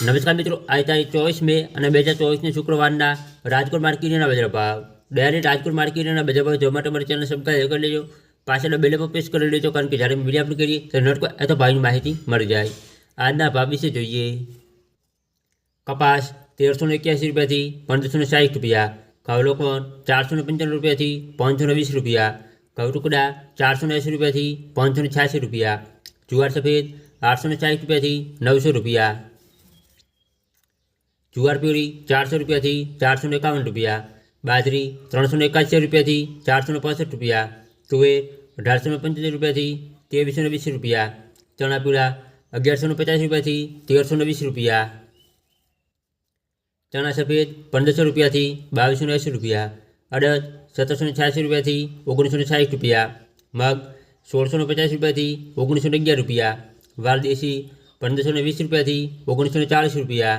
નમસ્કાર મિત્રો આજે તારીખ ચોવીસ મે અને બે હજાર ચોવીસની શુક્રવારના રાજકોટ માર્કેટના બજાર ભાવ ડાયરી રાજકોટ માર્કેટના બજાર ભાવ જોવા માટે અમારી ચેનલ સબસ્ક્રાઈબ કરી લેજો પાછળ બેલે પર પ્રેસ કરી લેજો કારણ કે જ્યારે વિડીયો આપણે કરીએ તો નોટ એ તો ભાવની માહિતી મળી જાય આજના ભાવ વિશે જોઈએ કપાસ તેરસો ને એક્યાસી રૂપિયાથી પંદરસો ને સાઠ રૂપિયા ઘઉં લોકોન ચારસો ને પંચાણું રૂપિયાથી પાંચસો ને વીસ રૂપિયા ઘઉં ટુકડા ચારસો ને એંસી રૂપિયાથી પાંચસો ને છ્યાસી રૂપિયા જુવાર સફેદ આઠસો ને સાઠ રૂપિયાથી નવસો રૂપિયા જુવાર પ્યુરી ચારસો રૂપિયાથી ચારસો ને એકાવન રૂપિયા બાજરી ત્રણસો ને એકાસી રૂપિયાથી ચારસો ને પાસઠ રૂપિયા તુવેર અઢારસો ને પંચોતેર રૂપિયાથી ત્રેવીસો ને વીસ રૂપિયા ચણા પીળા અગિયારસો ને પચાસ રૂપિયાથી તેરસો ને વીસ રૂપિયા ચણા સફેદ પંદરસો રૂપિયાથી બાવીસો ને એંસી રૂપિયા અડદ સત્તરસો ને છ્યાસી રૂપિયાથી ઓગણીસો ને સાઠ રૂપિયા મગ સોળસો ને પચાસ રૂપિયાથી ઓગણીસો ને અગિયાર રૂપિયા વાલ દેશી પંદરસો ને વીસ રૂપિયાથી ઓગણીસો ને ચાળીસ રૂપિયા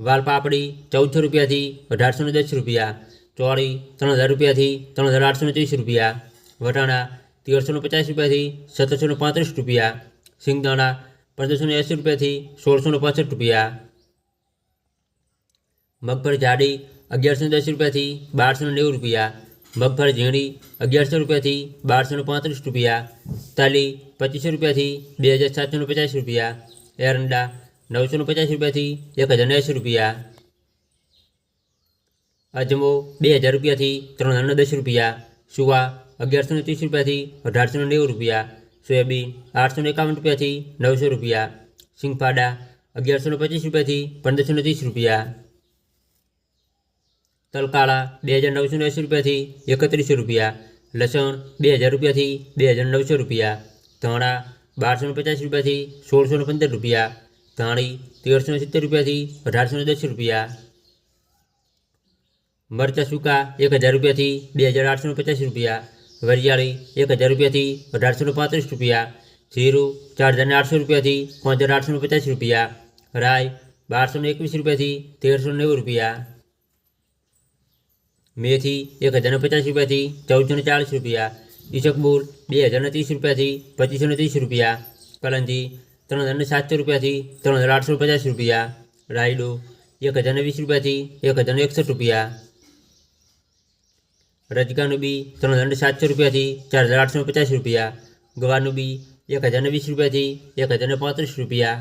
વાલ પાપડી ચૌદસો રૂપિયાથી અઢારસો ને દસ રૂપિયા ચોળી ત્રણ હજાર રૂપિયાથી ત્રણ હજાર આઠસો ને ત્રીસ રૂપિયા વટાણા તેરસો ને પચાસ રૂપિયાથી સત્તરસો ને પાંત્રીસ રૂપિયા સિંગદાણા પંદરસો ને એંસી રૂપિયાથી સોળસો ને પાસઠ રૂપિયા મગફળી જાડી અગિયારસો દસ રૂપિયાથી બારસો નેવું રૂપિયા મગફળી ઝીણી અગિયારસો રૂપિયાથી બારસો પાંત્રીસ રૂપિયા તાલી પચીસો રૂપિયાથી બે હજાર સાતસો પચાસ રૂપિયા એરંડા નવસો પચાસ રૂપિયાથી એક હજાર એંસી રૂપિયા અજમો બે હજાર રૂપિયાથી ત્રણ હજારને દસ રૂપિયા સુવા અગિયારસો ને ત્રીસ રૂપિયાથી અઢારસો નેવું રૂપિયા સોયાબીન આઠસો એકાવન રૂપિયાથી નવસો રૂપિયા સિંગફાડા અગિયારસો પચીસ રૂપિયાથી પંદરસો ત્રીસ રૂપિયા તલકાળા બે હજાર નવસો એંસી રૂપિયાથી એકત્રીસો રૂપિયા. લસણ બે હજાર રૂપિયાથી બે હજાર નવસો રૂપિયા. ધાણા બારસો પચાસ રૂપિયાથી સોળસો પંદર રૂપિયા. ધાણી તેરસો સિત્તેર રૂપિયાથી અઢારસો દસ રૂપિયા મરચાં સૂકા એક હજાર રૂપિયાથી બે હજાર આઠસો પચાસ રૂપિયા વરિયાળી એક હજાર રૂપિયાથી અઢારસો પાંત્રીસ રૂપિયા જીરું ચાર હજાર આઠસો રૂપિયાથી પાંચ હજાર આઠસો પચાસ રૂપિયા રાય બારસો એકવીસ રૂપિયાથી તેરસો નેવું રૂપિયા મેથી એક હજાર પચાસ રૂપિયાથી ચૌદસો ને ચાલીસ રૂપિયા ઈસકબુલ બે હજાર ત્રીસ રૂપિયાથી પચીસો ને ત્રીસ રૂપિયા કલંજી ત્રણ હજારને સાતસો રૂપિયાથી ત્રણ હજાર આઠસો પચાસ રૂપિયા. રાયડો એક હજાર વીસ રૂપિયાથી એક હજાર એકસઠ રૂપિયા. રજકાનું બી ત્રણ હજારને સાતસો રૂપિયાથી ચાર હજાર આઠસો પચાસ રૂપિયા. ગવારનું બી એક હજાર વીસ રૂપિયાથી એક હજાર પાંત્રીસ રૂપિયા.